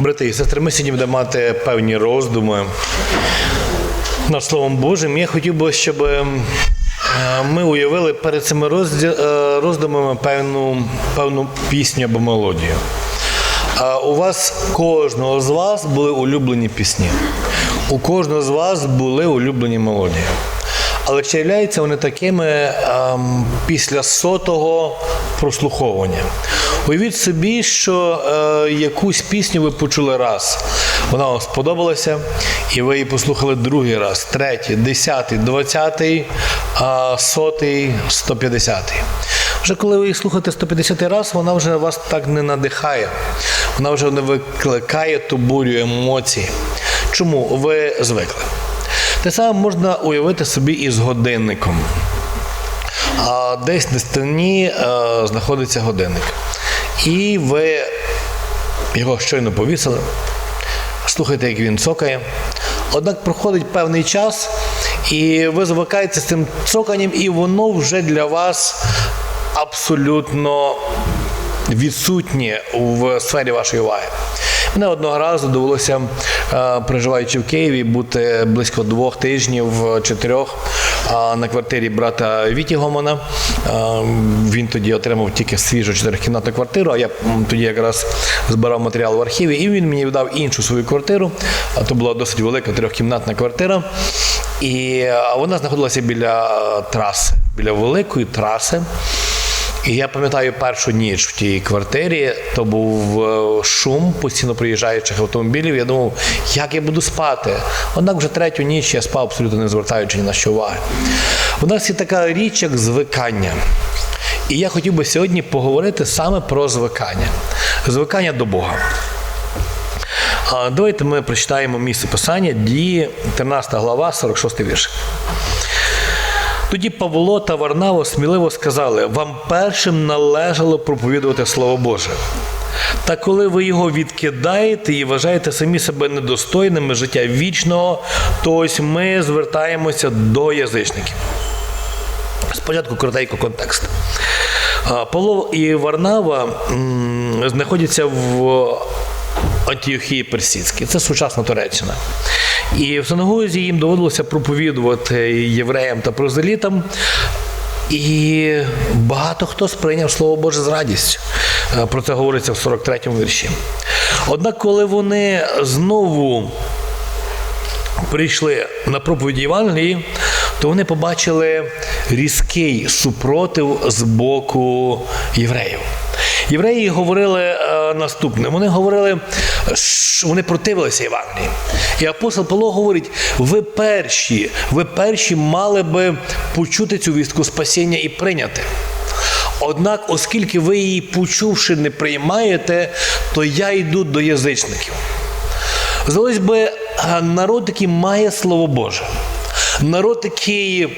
Брати і сестри, ми сьогодні будемо мати певні роздуми над Словом Божим. Я хотів би, щоб е, ми уявили перед цими е, роздумами певну, певну пісню або мелодію. У вас кожного з вас були улюблені пісні. У кожного з вас були улюблені мелодії. Але чи являються вони такими ем, після сотого прослуховування? Уявіть собі, що е, якусь пісню ви почули раз, вона вам сподобалася, і ви її послухали другий раз, третій, десятий, двадцятий, сотий, сто п'ятдесятий. Вже коли ви її слухаєте 150 раз, вона вже вас так не надихає. Вона вже не викликає ту бурю емоцій. Чому? Ви звикли. Те саме можна уявити собі і з годинником. А десь на стіні е, знаходиться годинник. І ви його щойно повісили, слухаєте, як він цокає. Однак проходить певний час, і ви звикаєте з цим цоканням, і воно вже для вас абсолютно відсутнє в сфері вашої уваги. Мене одного разу довелося, е, проживаючи в Києві, бути близько двох тижнів, чотирьох на квартирі брата Віті Гомана. Він тоді отримав тільки свіжу чотирикімнатну квартиру, а я тоді якраз збирав матеріал в архіві, і він мені дав іншу свою квартиру. А то була досить велика трьохкімнатна квартира. І вона знаходилася біля траси, біля великої траси. І я пам'ятаю першу ніч в тій квартирі, то був е, шум постійно приїжджаючих автомобілів. Я думав, як я буду спати. Однак вже третю ніч я спав абсолютно не звертаючи ні на що уваги. У нас є така річ, як звикання. І я хотів би сьогодні поговорити саме про звикання. Звикання до Бога. Давайте ми прочитаємо місце писання, дії, 13 глава, 46 вірш. Тоді Павло та Варнаво сміливо сказали: вам першим належало проповідувати Слово Боже. Та коли ви його відкидаєте і вважаєте самі себе недостойними життя вічного, то ось ми звертаємося до язичників. Спочатку коротенько контекст. Павло і Варнава знаходяться в Антіохії Персидській. Це сучасна Туреччина. І в синагозі їм доводилося проповідувати євреям та прозелітам. І багато хто сприйняв Слово Боже з радістю. Е, Про це говориться в 43-му вірші. Однак, коли вони знову прийшли на проповідь Євангелії, то вони побачили різкий супротив з боку євреїв. Євреї говорили е, наступне: вони говорили, що вони противилися Євангелії. І апостол Павло говорить: ви перші, ви перші мали би почути цю вістку спасіння і прийняти. Однак, оскільки ви її почувши не приймаєте, то я йду до язичників. Здалось би, народ, який має Слово Боже, народ, який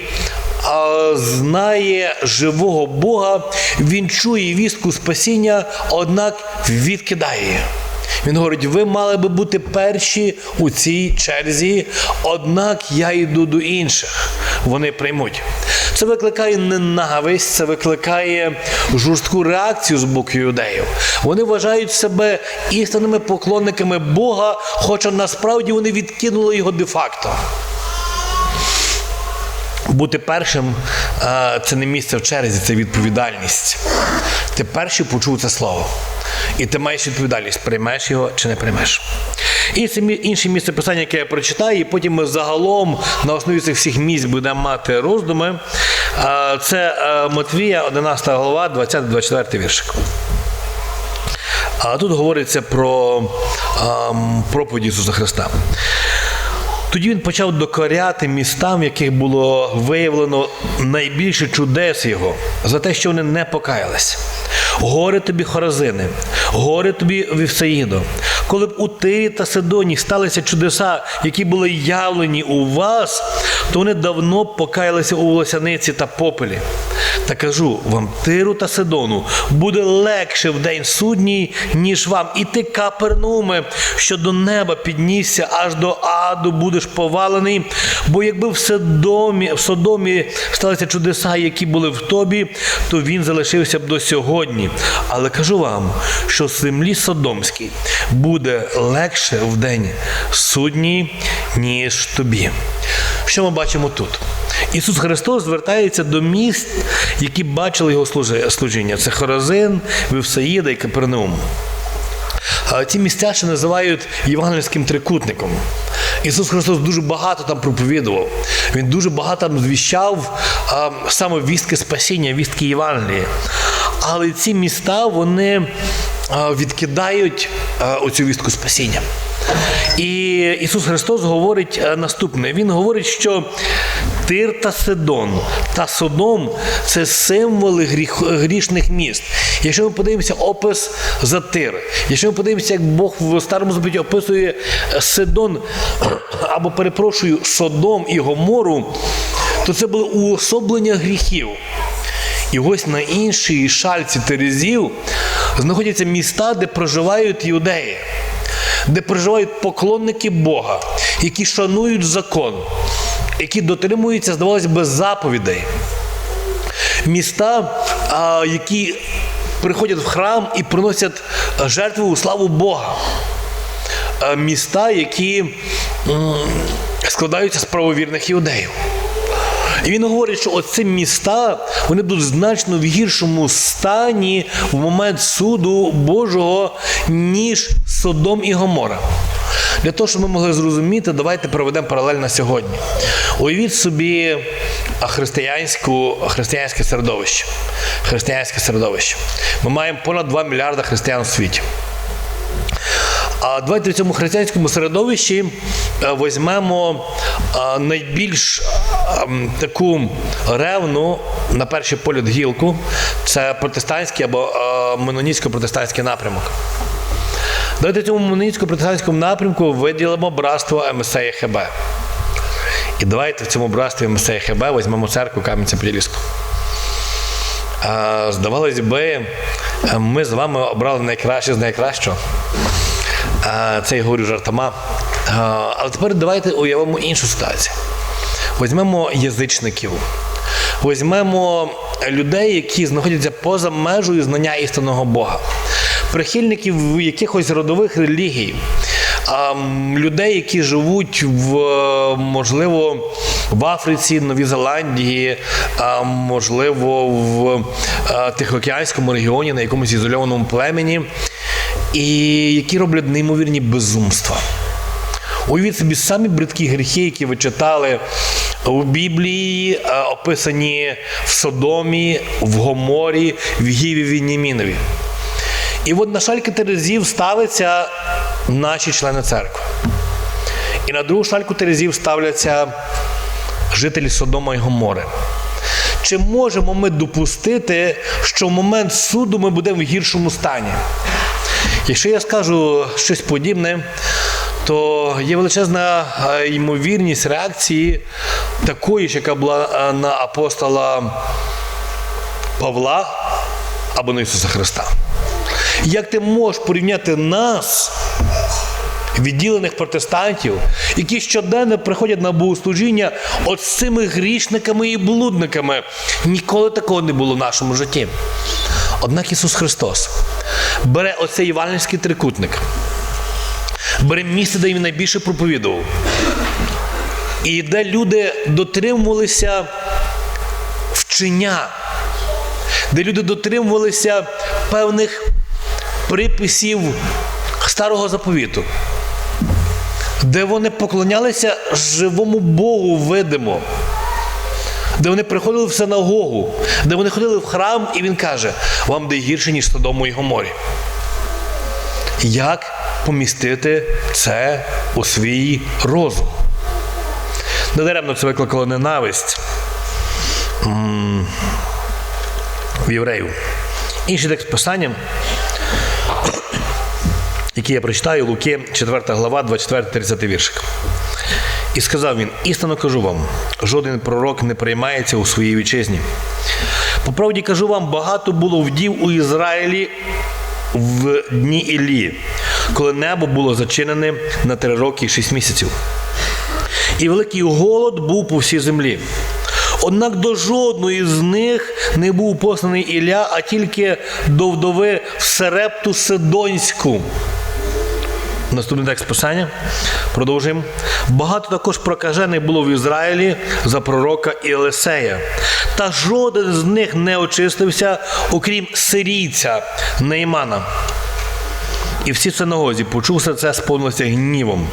знає живого Бога, він чує вістку спасіння, однак відкидає. Він говорить: ви мали би бути перші у цій черзі, однак я йду до інших. Вони приймуть. Це викликає ненависть, це викликає жорстку реакцію з боку юдеїв. Вони вважають себе істинними поклонниками Бога, хоча насправді вони відкинули його де-факто. Бути першим е, це не місце в черзі, це відповідальність. Ти перший почув це слово. І ти маєш відповідальність, приймеш його чи не приймеш. І це інше місце писання, яке я прочитаю, і потім ми загалом на основі цих всіх місць будемо мати роздуми. Е, Це е, Матвія, 11 глава, 20-24 віршик. А тут говориться про ем, проповідь Ісуса Христа. Тоді він почав докоряти містам, в яких було виявлено найбільше чудес його, за те, що вони не покаялись. Горе тобі, Хоразини, горе тобі Вівсаїдо. Коли б у Тирі та Сидоні сталися чудеса, які були явлені у вас, то вони давно покаялися у волосяниці та попелі. Та кажу вам, Тиру та Сидону буде легше в день судній, ніж вам. І ти, Капернауме, що до неба піднісся, аж до аду будеш повалений. Бо якби в Содомі, в Содомі сталися чудеса, які були в тобі, то він залишився б до сьогодні. Але кажу вам, що землі Содомській буде легше в день судній, ніж тобі. Що ми бачимо тут? Ісус Христос звертається до міст, які бачили його служіння. Це Хорозин, Вівсаїда і Капернаум. А Ці місця ще називають євангельським трикутником. Ісус Христос дуже багато там проповідував. Він дуже багато там звіщав саме вістки спасіння, вістки Євангелії. Але ці міста вони відкидають оцю вістку спасіння. І Ісус Христос говорить е, наступне: Він говорить, що Тир та Сидон та Содом це символи гріх, грішних міст. Якщо ми подивимося опис за Тир, якщо ми подивимося, як Бог в старому заповіті описує е, Сидон, або перепрошую, Содом і Гомору, то це було уособлення гріхів. І ось на іншій шальці Терезів знаходяться міста, де проживають юдеї, де проживають поклонники Бога, які шанують закон, які дотримуються, здавалося б, заповідей. Міста, які приходять в храм і приносять жертву у славу Бога. Міста, які складаються з правовірних іудеїв. І він говорить, що оці міста вони будуть значно в гіршому стані в момент суду Божого, ніж Содом і Гомора. Для того, щоб ми могли зрозуміти, давайте проведемо паралель на сьогодні. Уявіть собі християнську, християнське середовище. Християнське середовище. Ми маємо понад 2 мільярда християн у світі. А давайте в цьому християнському середовищі е, візьмемо е, найбільш ем, таку ревну на перший погляд гілку. Це протестантський або е, менонітсько-протестантський напрямок. Давайте в цьому менонітсько-протестантському напрямку виділимо братство МСЕ ХБ. І давайте в цьому братстві МСЕ ХБ візьмемо церкву Кам'янця-Подільську. Е, Здавалось би, е, ми з вами обрали найкраще з найкращого. Це я говорю жартома. Але тепер давайте уявимо іншу ситуацію. Візьмемо язичників, візьмемо людей, які знаходяться поза межею знання істинного Бога, прихильників якихось родових релігій, людей, які живуть в можливо в Африці, Новій Зеландії, можливо, в Тихоокеанському регіоні на якомусь ізольованому племені, і які роблять неймовірні безумства. Уявіть собі самі бридкі гріхи, які ви читали у Біблії, е, описані в Содомі, в Гоморі, в Гіві Віннімінові. І от на шальки Терезів ставляться наші члени церкви. І на другу шальку Терезів ставляться жителі Содома і Гомори. Чи можемо ми допустити, що в момент суду ми будемо в гіршому стані? Якщо я скажу щось подібне, то є величезна е, ймовірність реакції такої, ж, яка була е, на апостола Павла або на Ісуса Христа. Як ти можеш порівняти нас, відділених протестантів, які щоденно приходять на богослужіння от з цими грішниками і блудниками? Ніколи такого не було в нашому житті. Однак Ісус Христос бере оцей івангельський трикутник, бере місце, де він найбільше проповідував, і де люди дотримувалися вчення, де люди дотримувалися певних приписів старого заповіту, де вони поклонялися живому Богу видимо, де вони приходили в синагогу, де вони ходили в храм, і він каже: вам де гірше, ніж Содому і Гоморі. Як помістити це у свій розум? Недаремно це викликало ненависть в євреїв. Інший текст писання, який я прочитаю, Луки, 4 глава, 24-30 віршик. І сказав він: істинно кажу вам, жоден пророк не приймається у своїй вітчизні. По правді кажу вам, багато було вдів у Ізраїлі в дні Іллі, коли небо було зачинене на три роки і шість місяців. І великий голод був по всій землі. Однак до жодної з них не був посланий Ілля, а тільки до вдови в Серепту Сидонську. Наступний текст писання. Продовжуємо. Багато також прокажених було в Ізраїлі за пророка Єлисея. Та жоден з них не очистився, окрім сирійця Неймана. І всі в синагозі, почувши це, сповнилися гнівом.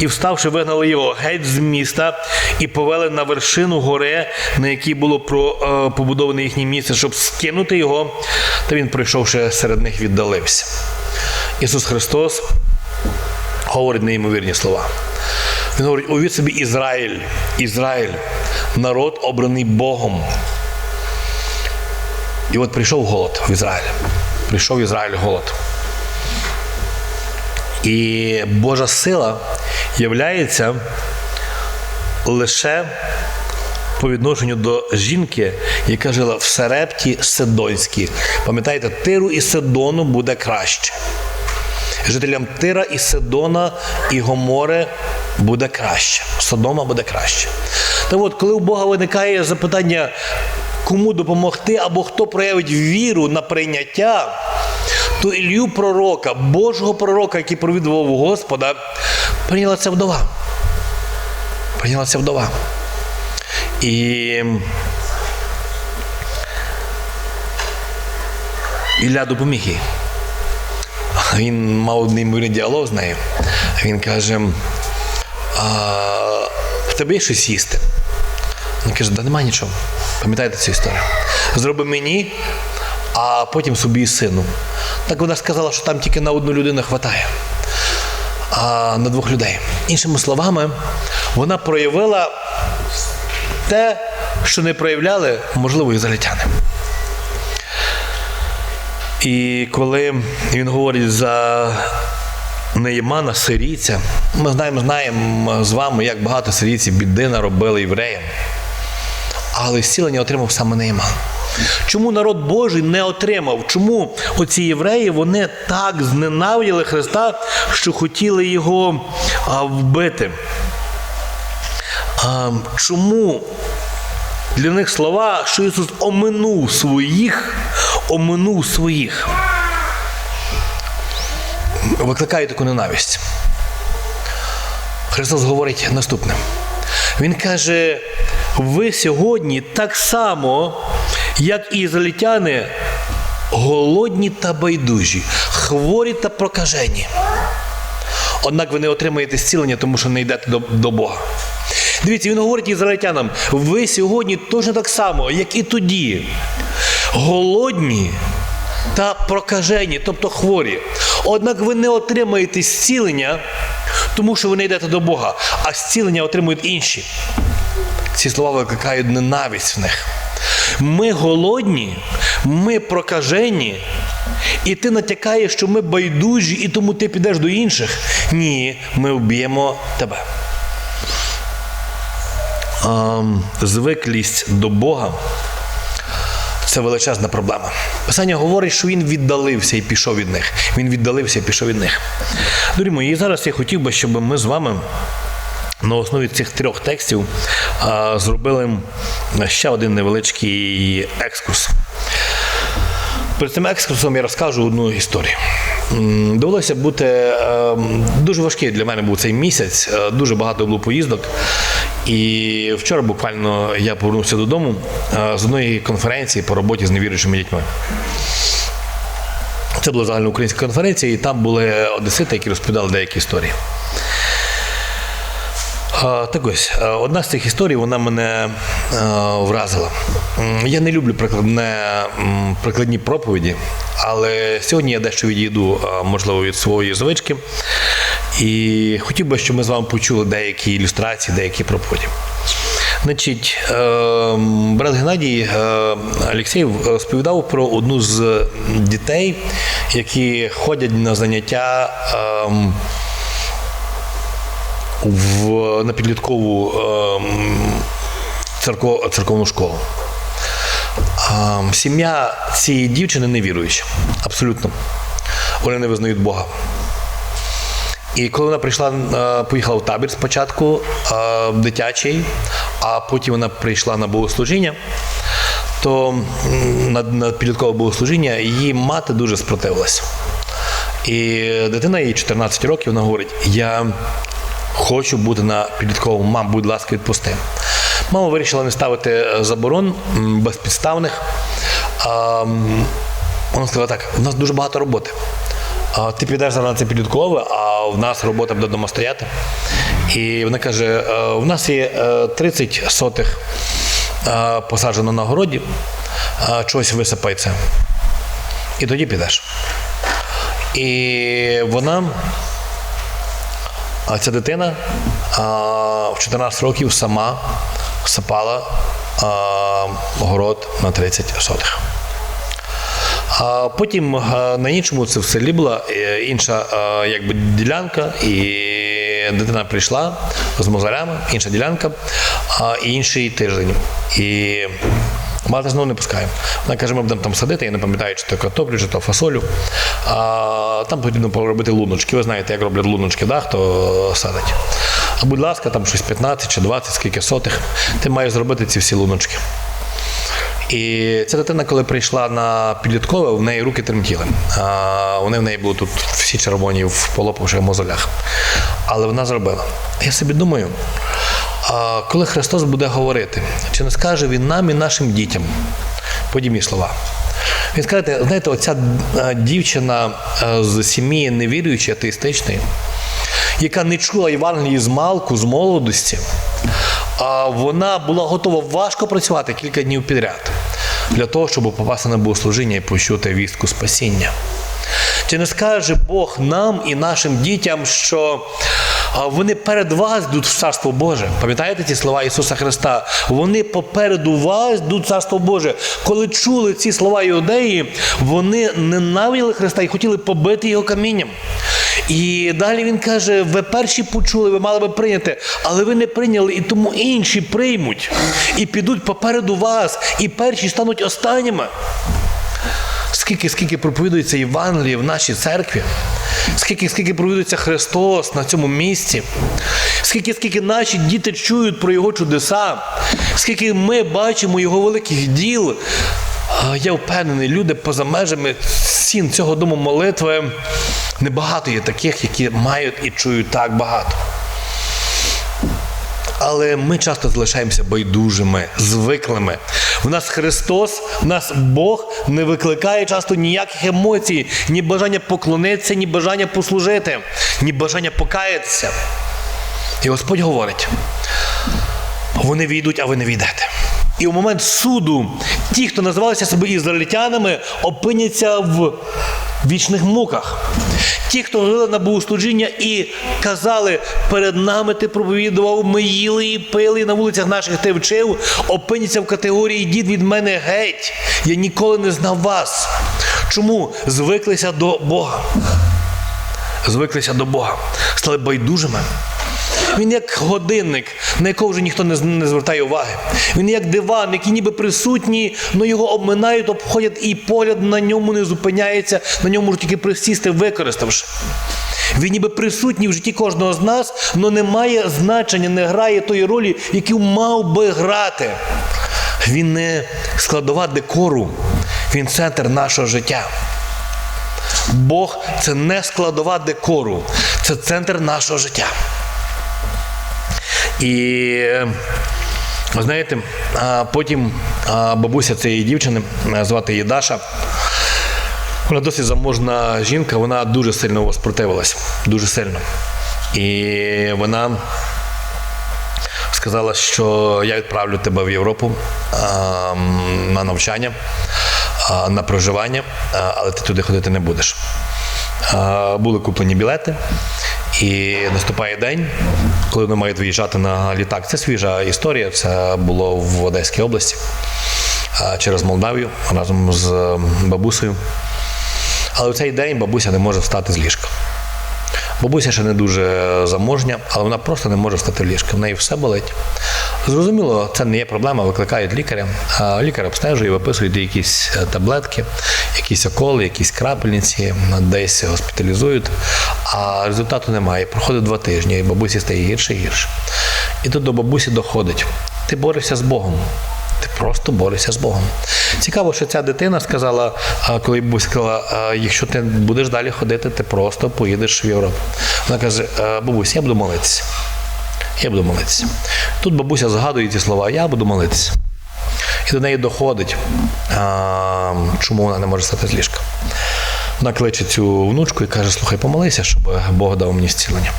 І вставши, вигнали його геть з міста і повели на вершину гори, на якій було е, побудоване їхнє місце, щоб скинути його. Та він, прийшовши серед них, віддалився. Ісус Христос говорить неймовірні слова. Він говорить: увіть собі Ізраїль, Ізраїль, народ обраний Богом. І от прийшов голод в Ізраїль. Прийшов в Ізраїль голод. І Божа сила являється лише по відношенню до жінки, яка жила в Серепті Сидонській. Пам'ятаєте, Тиру і Сидону буде краще. Жителям Тира і Сидона і Гомори буде краще. Содома буде краще. Так от, коли у Бога виникає запитання, кому допомогти або хто проявить віру на прийняття, то Ілью пророка, Божого пророка, який провідував Господа, прийняла ця вдова. Прийняла ця вдова. І Ілля допоміг їй. Він мав неймовірний діалог з нею. Він каже: а, в тебе є щось їсти? Він каже, да нема нічого. Пам'ятаєте цю історію? Зроби мені, а потім собі і сину. Так вона сказала, що там тільки на одну людину хватає, а на двох людей. Іншими словами, вона проявила те, що не проявляли, можливо, ізраїльтяни. І коли він говорить за Неємана, сирійця, ми знаємо, знаємо з вами, як багато сирійців біди наробили євреям. Але зцілення отримав саме Неєман. Чому народ Божий не отримав? Чому оці євреї вони так зненавиділи Христа, що хотіли його а, вбити? А, чому для них слова, що Ісус оминув своїх, оминув своїх, викликає таку ненависть. Христос говорить наступне. Він каже: ви сьогодні так само, як і ізраїльтяни, голодні та байдужі, хворі та прокажені. Однак ви не отримаєте зцілення, тому що не йдете до, до Бога. Дивіться, він говорить ізраїльтянам: ви сьогодні точно так само, як і тоді, голодні та прокажені, тобто хворі. Однак ви не отримаєте зцілення, тому що ви не йдете до Бога, а зцілення отримують інші. Ці слова викликають ненависть в них. Ми голодні, ми прокажені, і ти натякаєш, що ми байдужі, і тому ти підеш до інших. Ні, ми вб'ємо тебе. Звиклість до Бога це величезна проблема. Писання говорить, що він віддалився і пішов від них. Він віддалився і пішов від них. Дорі мої, зараз я хотів би, щоб ми з вами на основі цих трьох текстів зробили ще один невеличкий екскурс. Перед цим екскурсом я розкажу одну історію. Довелося бути е, дуже важкий для мене був цей місяць, е, дуже багато було поїздок. І вчора буквально я повернувся додому е, з одної конференції по роботі з невіруючими дітьми. Це була загальноукраїнська конференція, і там були одесити, які розповідали деякі історії. Так ось, е, одна з цих історій вона мене е, вразила. Я не люблю прикладне, прикладні проповіді, але сьогодні я дещо відійду, е, можливо, від своєї звички. І хотів би, щоб ми з вами почули деякі ілюстрації, деякі проповіді. Значить, брат Геннадій Олексєєв розповідав про одну з дітей, які ходять на заняття. В, на підліткову ем, церков, церковну школу. Ем, сім'я цієї дівчини не віруюча. Абсолютно. Вони не визнають Бога. І коли вона прийшла, е, поїхала в табір спочатку е, дитячий, а потім вона прийшла на богослужіння, то на, на підліткове богослужіння її мати дуже спротивилася. І дитина їй 14 років, вона говорить: я хочу бути на підлітковому, мам, будь ласка, відпусти. Мама вирішила не ставити е, заборон безпідставних. Вона сказала так: у нас дуже багато роботи. Ти підеш зараз на це підліткове, а в нас робота буде вдома стояти. І вона каже: «Е, у нас є е, 30 сотих е, посаджено на городі, е, чогось висипається. І тоді підеш. І вона, а ця дитина а, в 14 років сама сапала а, город на 30 сотих. А потім на іншому це в селі була інша якби, ділянка, і дитина прийшла з мозолями, інша ділянка, а, інший тиждень. І мати знову не пускає. Вона каже, ми будемо там садити, я не пам'ятаю, чи то картоплю, чи то фасолю. А, там потрібно поробити луночки. Ви знаєте, як роблять луночки, да, хто садить. А будь ласка, там щось 15 чи 20, скільки сотих, ти маєш зробити ці всі луночки. І ця дитина, коли прийшла на підліткове, в неї руки тремтіли. А, вони в неї були тут всі червоні в полопавших мозолях. Але вона зробила. Я собі думаю, коли Христос буде говорити, чи не скаже Він нам і нашим дітям? Подібні слова. Він скаже, знаєте, оця е, дівчина е, з сім'ї невіруючої, атеїстичної, яка не чула Євангелії з малку, з молодості, а вона була готова важко працювати кілька днів підряд для того, щоб попасти на богослужіння і почути вістку спасіння. Чи не скаже Бог нам і нашим дітям, що вони перед вас йдуть в Царство Боже? Пам'ятаєте ці слова Ісуса Христа? Вони попереду вас йдуть в Царство Боже. Коли чули ці слова іудеї, вони ненавиділи Христа і хотіли побити його камінням. І далі він каже: ви перші почули, ви мали би прийняти, але ви не прийняли, і тому інші приймуть і підуть попереду вас, і перші стануть останніми. Скільки, скільки проповідується Євангеліє в нашій церкві, скільки, скільки проповідується Христос на цьому місці, скільки, скільки наші діти чують про Його чудеса, скільки ми бачимо Його великих діл. Я впевнений, люди поза межами стін цього дому молитви небагато є таких, які мають і чують так багато. Але ми часто залишаємося байдужими, звиклими. В нас Христос, в нас Бог не викликає часто ніяких емоцій, ні бажання поклонитися, ні бажання послужити, ні бажання покаятися. І Господь говорить: вони війдуть, а ви не війдете. І у момент суду ті, хто називалися себе ізраїльтянами, опиняться в вічних муках. Ті, хто жили на богослужіння і казали, перед нами ти проповідував, ми їли і пили, на вулицях наших ти вчив, опиняться в категорії дід від мене геть. Я ніколи не знав вас. Чому? Звиклися до Бога. Звиклися до Бога, стали байдужими. Він як годинник, на якого вже ніхто не, звертає уваги. Він як диван, який ніби присутній, але його обминають, обходять, і погляд на ньому не зупиняється, на ньому можуть тільки присісти, використавши. Він ніби присутній в житті кожного з нас, але не має значення, не грає тої ролі, яку мав би грати. Він не складова декору, він центр нашого життя. Бог це не складова декору, це центр нашого життя. І е, знаєте, потім бабуся цієї дівчини, е, звати її Даша, вона досить заможна жінка, вона дуже сильно спротивилась, дуже сильно. І вона сказала, що я відправлю тебе в Європу на навчання, на проживання, але ти туди ходити не будеш. Були куплені білети, і наступає день, коли вони мають виїжджати на літак. Це свіжа історія, це було в Одеській області через Молдавію разом з бабусею. Але в цей день бабуся не може встати з ліжка. Бабуся ще не дуже заможня, але вона просто не може встати в ліжка. В неї все болить. Зрозуміло, це не є проблема, викликають лікаря. Лікар обстежує, виписує якісь е, таблетки, якісь околи, якісь крапельниці, десь госпіталізують, а результату немає. Проходить два тижні, і бабусі стає гірше і гірше. І тут до бабусі доходить: ти борешся з Богом. Ти просто борешся з Богом. Цікаво, що ця дитина сказала, коли бабуся сказала, якщо ти будеш далі ходити, ти просто поїдеш в Європу. Вона каже, «А, бабусь, я буду молитися. Я буду молитися. Тут бабуся згадує ці слова, я буду молитися. І до неї доходить, а, чому вона не може стати з ліжка. Вона кличе цю внучку і каже: слухай, помолися, щоб Бог дав мені зцілення.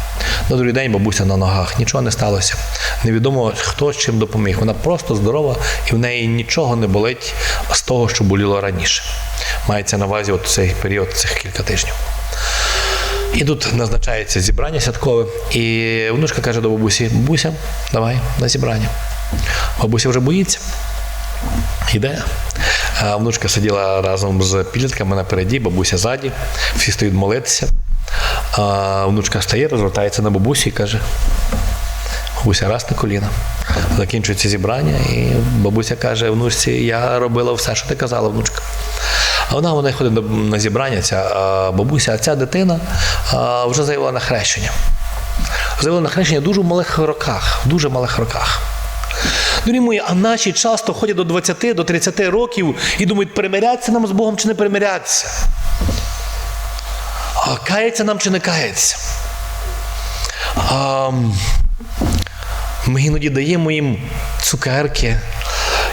На другий день бабуся на ногах, нічого не сталося. Невідомо, хто з чим допоміг. Вона просто здорова і в неї нічого не болить з того, що боліло раніше. Мається на увазі от цей період, цих кілька тижнів. І тут назначається зібрання святкове, і внучка каже до бабусі: бабуся, давай на зібрання. Бабуся вже боїться. Іде. А внучка сиділа разом з підлітками напереді, бабуся ззаді, всі стоять молитися. А внучка стає, розвертається на бабусю і каже: бабуся, раз на коліна. Закінчується зібрання, і бабуся каже внучці, я робила все, що ти казала, внучка. Вона вона ходить на- зібрання, ця бабуся, а ця дитина вже заявила на хрещення. Заявила на хрещення дуже в малих роках, в дуже малих роках. Дорогі мої, а наші часто ходять до 20, до 30 років і думають, перемирятися нам з Богом чи не перемирятися. А кається нам чи не кається. А, ми іноді даємо їм цукерки,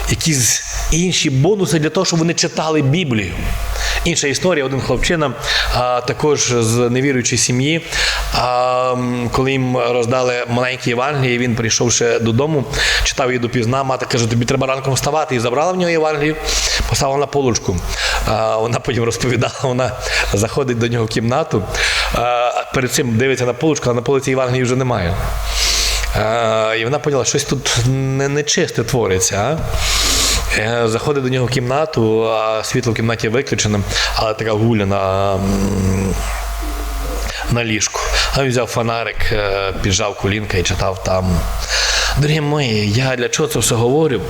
якісь інші бонуси для того, щоб вони читали Біблію. Інша історія, один хлопчина, а, також з невіруючої сім'ї, а, коли їм роздали маленькі Євангелії, він прийшовши додому, читав її допізна, мати каже, тобі треба ранком вставати. І забрала в нього Євангелію, поставила на полочку. А, вона потім розповідала, вона заходить до нього в кімнату, а, перед цим дивиться на полочку, а на полиці Євангелії вже немає. Е, І вона поняла, щось тут не- нечисте твориться. А? Е, Заходить до нього в кімнату, а світло в кімнаті виключене, але така гуляна на на ліжку. А він взяв фонарик, е, піджав колінка і читав там. Дорогі мої, я для чого це все говорю?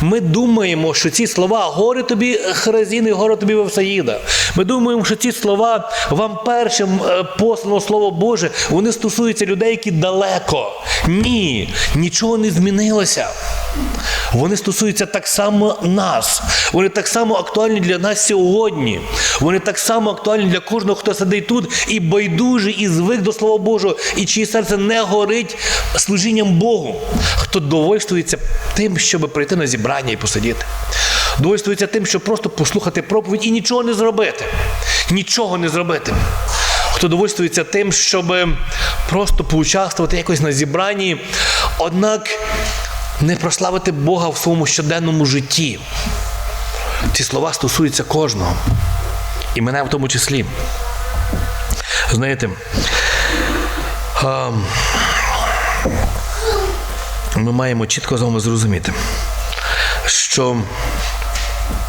Ми думаємо, що ці слова горе тобі Хразін горе тобі Вевсаїда. Ми думаємо, що ці слова вам першим е, послано Слово Боже, вони стосуються людей, які далеко. Ні, нічого не змінилося. Вони стосуються так само нас. Вони так само актуальні для нас сьогодні. Вони так само актуальні для кожного, хто сидить тут і байдужий, і звик до Слова Божого, і чиє серце не горить служінням Богу. Хто довольствується тим, щоб прийти на зібрання і посидіти. Довольствується тим, щоб просто послухати проповідь і нічого не зробити. Нічого не зробити. Хто довольствується тим, щоб просто поучаствувати якось на зібранні, однак не прославити Бога в своєму щоденному житті. Ці слова стосуються кожного. І мене в тому числі. Знаєте, а, ми маємо чітко з вами зрозуміти, що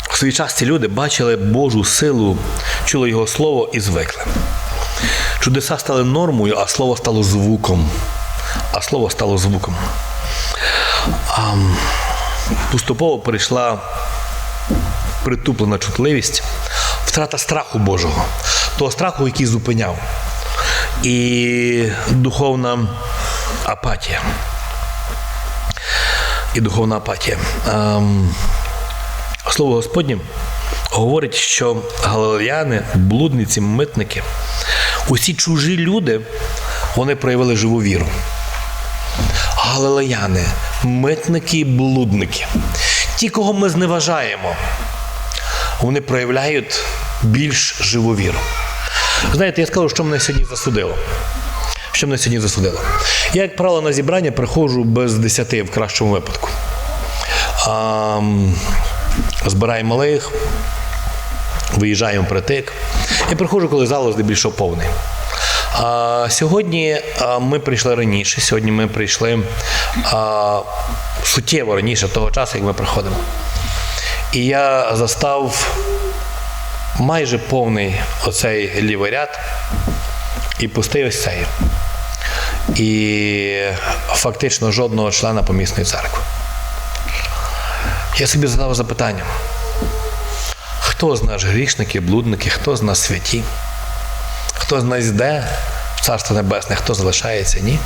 в свій час ці люди бачили Божу силу, чули Його слово і звикли. Чудеса стали нормою, а слово стало звуком. А слово стало звуком. А, поступово прийшла притуплена чутливість, втрата страху Божого, того страху, який зупиняв, і духовна апатія. І духовна апатія. Ем, Слово Господнє говорить, що галилеяни, блудниці, митники, усі чужі люди, вони проявили живу віру. Галилеяни, митники блудники. Ті, кого ми зневажаємо, вони проявляють більш живу віру. Знаєте, я скажу, що мене сьогодні засудило. Що мене сьогодні засудило? Я, як правило, на зібрання приходжу без 10 в кращому випадку. А, збираємо малих, виїжджаємо притик. Я приходжу, коли зал здебільшого повний. А сьогодні ми прийшли раніше. Сьогодні ми прийшли а, суттєво раніше того часу, як ми приходимо. І я застав майже повний оцей лівий ряд і пустий ось цей. І фактично жодного члена помісної церкви. Я собі задав запитання: хто з нас грішники, блудники, хто з нас святі? Хто з нас йде Царство Небесне, хто залишається, ні.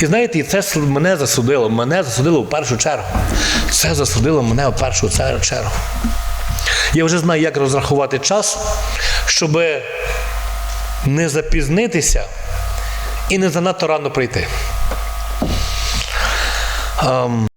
І знаєте, це мене засудило. Мене засудило в першу чергу. Це засудило мене в першу чергу. Я вже знаю, як розрахувати час, щоб не запізнитися і не занадто рано прийти. Ем,